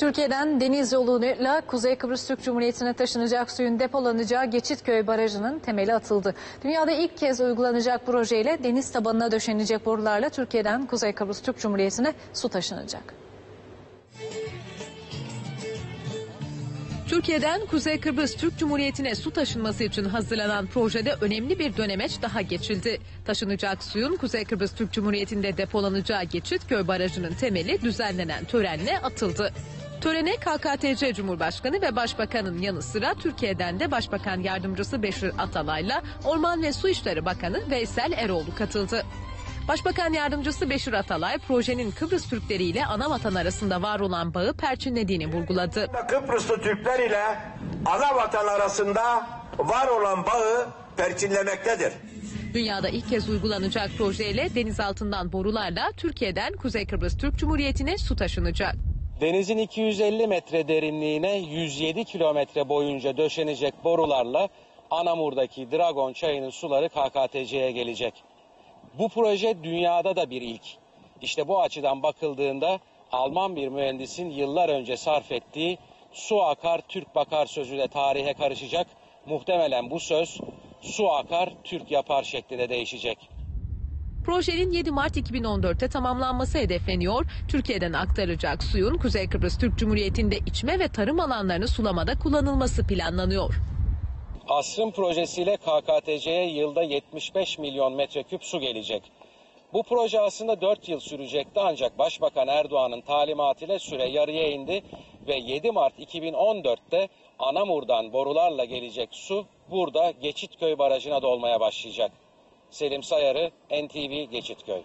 Türkiye'den deniz yoluyla Kuzey Kıbrıs Türk Cumhuriyeti'ne taşınacak suyun depolanacağı Geçitköy Barajı'nın temeli atıldı. Dünyada ilk kez uygulanacak projeyle deniz tabanına döşenecek borularla Türkiye'den Kuzey Kıbrıs Türk Cumhuriyeti'ne su taşınacak. Türkiye'den Kuzey Kıbrıs Türk Cumhuriyeti'ne su taşınması için hazırlanan projede önemli bir dönemeç daha geçildi. Taşınacak suyun Kuzey Kıbrıs Türk Cumhuriyeti'nde depolanacağı Geçitköy Barajı'nın temeli düzenlenen törenle atıldı. Törene KKTC Cumhurbaşkanı ve Başbakan'ın yanı sıra Türkiye'den de Başbakan Yardımcısı Beşir Atalay'la Orman ve Su İşleri Bakanı Veysel Eroğlu katıldı. Başbakan Yardımcısı Beşir Atalay projenin Kıbrıs Türkleri ile ana vatan arasında var olan bağı perçinlediğini vurguladı. Kıbrıslı Türkler ile ana vatan arasında var olan bağı perçinlemektedir. Dünyada ilk kez uygulanacak projeyle deniz altından borularla Türkiye'den Kuzey Kıbrıs Türk Cumhuriyeti'ne su taşınacak. Denizin 250 metre derinliğine 107 kilometre boyunca döşenecek borularla Anamur'daki Dragon çayının suları KKTC'ye gelecek. Bu proje dünyada da bir ilk. İşte bu açıdan bakıldığında Alman bir mühendisin yıllar önce sarf ettiği su akar Türk bakar sözü de tarihe karışacak. Muhtemelen bu söz su akar Türk yapar şeklinde değişecek. Projenin 7 Mart 2014'te tamamlanması hedefleniyor. Türkiye'den aktarılacak suyun Kuzey Kıbrıs Türk Cumhuriyeti'nde içme ve tarım alanlarını sulamada kullanılması planlanıyor. Asrın projesiyle KKTC'ye yılda 75 milyon metreküp su gelecek. Bu proje aslında 4 yıl sürecekti ancak Başbakan Erdoğan'ın talimatıyla süre yarıya indi ve 7 Mart 2014'te Anamur'dan borularla gelecek su burada Geçitköy Barajı'na dolmaya başlayacak. Selim Sayarı, NTV Geçitköy.